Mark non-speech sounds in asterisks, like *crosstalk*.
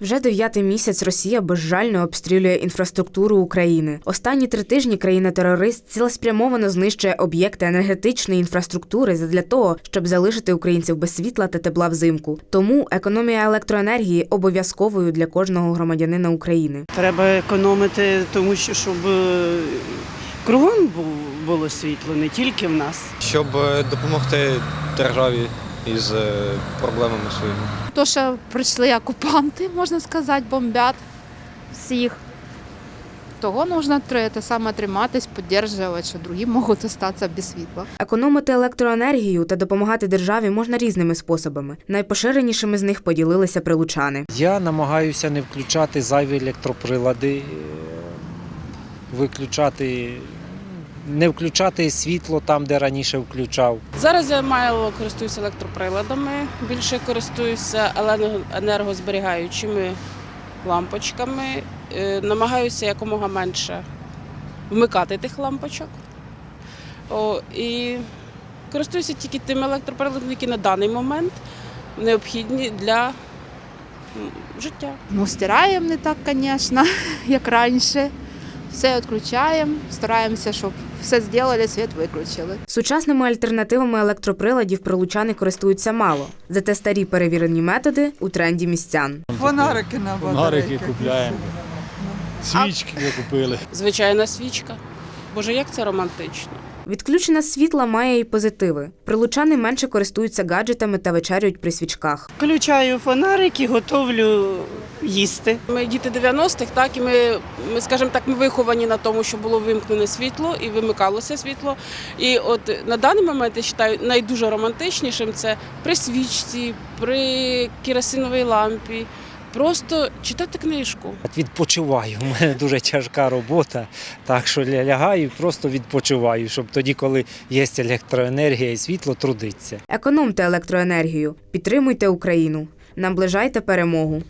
Вже дев'ятий місяць Росія безжально обстрілює інфраструктуру України. Останні три тижні країна-терорист цілеспрямовано знищує об'єкти енергетичної інфраструктури задля того, щоб залишити українців без світла та тепла взимку. Тому економія електроенергії обов'язковою для кожного громадянина України. Треба економити, тому що щоб е, кругом було світло, не тільки в нас. щоб е, допомогти державі із е, проблемами своїми. То, що прийшли окупанти, можна сказати, бомбять всіх. Того нужно те саме триматись, підтримувати, що другі можуть залишитися без світла. Економити електроенергію та допомагати державі можна різними способами. Найпоширенішими з них поділилися прилучани. Я намагаюся не включати зайві електроприлади, е, виключати, не включати світло там, де раніше включав. Зараз я мало користуюся електроприладами, більше користуюся енергозберігаючими лампочками. Е, Намагаюся якомога менше вмикати тих лампочок. О, і користуюся тільки тими електроприладами, які на даний момент необхідні для життя. Ну, стираємо не так, звісно, *laughs* як раніше. Все відключаємо, стараємося, щоб все зробили, світ виключили. Сучасними альтернативами електроприладів прилучани користуються мало, зате старі перевірені методи у тренді містян. Фонарики на Фонарики купляємо. Свічки ми купили. Звичайна свічка. Боже, як це романтично. Відключення світла має і позитиви. Прилучани менше користуються гаджетами та вечерюють при свічках. Включаю фонарик і готовлю їсти. Ми діти 90-х, так і ми, ми, скажімо так, ми виховані на тому, що було вимкнене світло і вимикалося світло. І от на даний момент я вважаю найдуже романтичнішим це при свічці, при керосиновій лампі. Просто читати книжку. Відпочиваю. У мене дуже тяжка робота, так що лягаю і просто відпочиваю, щоб тоді, коли є електроенергія і світло, трудиться. Економте електроенергію, підтримуйте Україну, наближайте перемогу.